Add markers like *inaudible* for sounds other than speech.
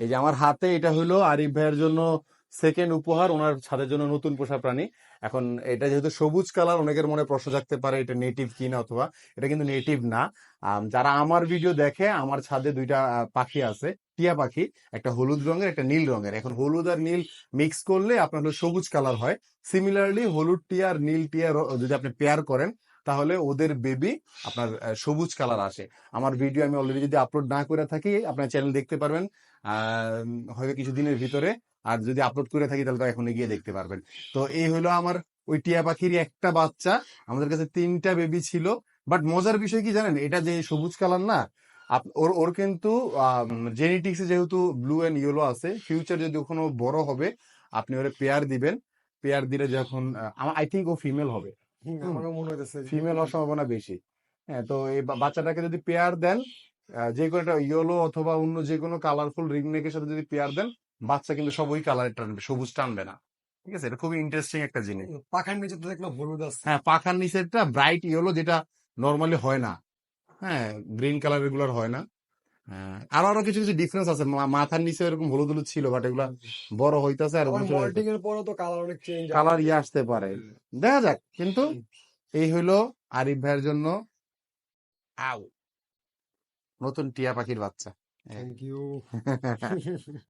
এই যে আমার হাতে এটা হলো আরিফ ভাইয়ের জন্য সেকেন্ড উপহার ওনার ছাদের জন্য নতুন পোষা প্রাণী। এখন এটা যেহেতু সবুজ কালার, অনেকের মনে প্রশ্ন থাকতে পারে এটা নেটিভ কিনা অথবা এটা কিন্তু নেটিভ না। যারা আমার ভিডিও দেখে, আমার ছাদে দুইটা পাখি আছে, টিয়া পাখি, একটা হলুদ রঙের, একটা নীল রঙের। এখন হলুদ আর নীল মিক্স করলে আপনার হলো সবুজ কালার হয়। সিমিলারলি হলুদ টিয়া আর নীল টিয়া যদি আপনি পেয়ার করেন, তাহলে ওদের বেবি আপনার সবুজ কালার আসে। আমার ভিডিও আমি অলরেডি যদি আপলোড না করে থাকি, আপনার চ্যানেল দেখতে পারবেন। হয়তো কিছুদিনের ভিতরে আর যদি আপলোড করে থাকি তাহলে তো এখন গিয়ে দেখতে পারবেন। তো এই হলো আমার ওই টিয়া পাখির একটা বাচ্চা। আমাদের কাছে তিনটা বেবি ছিল। বাট মজার বিষয় কি জানেন? এটা যে সবুজ কালার না ওর ওর কিন্তু জেনেটিক্সে যেহেতু ব্লু এন্ড ইয়েলো আছে ফিউচার যদি কখনো বড় হবে আপনি ওরে পেয়ার দিবেন। পেয়ার দিলে যখন আই থিঙ্ক ও ফিমেল হবে। মনে ফিমেল হওয়ার সম্ভাবনা বেশি। হ্যাঁ তো এই বাচ্চাটাকে যদি পেয়ার দেন যে কোনো একটা ইয়েলো অথবা অন্য যে কোনো কালারফুল রিং নেকের সাথে যদি পেয়ার দেন বাচ্চা কিন্তু সব ওই কালারের টানবে সবুজ টানবে না। ঠিক আছে? এটা খুবই ইন্টারেস্টিং একটা জিনিস। পাখার নিচে তো দেখলাম হলুদ আছে। হ্যাঁ পাখার নিচেরটা ব্রাইট ইয়েলো যেটা নর্মালি হয় না। হ্যাঁ গ্রিন কালার রেগুলার হয় না। হ্যাঁ, আরও আরও কিছু কিছু ডিফারেন্স আছে। মাথার নিচে এরকম হলুদ হলুদ ছিল বাট এগুলা বড় হইতাছে আর মল্টিং এর পরে তো কালার অনেক চেঞ্জ কালার ইয়ে আসতে পারে। দেখা যাক কিন্তু এই হইল আরিফ ভাইয়ের জন্য আউ। নতুন টিয়া পাখির বাচ্চা। Thank you *laughs*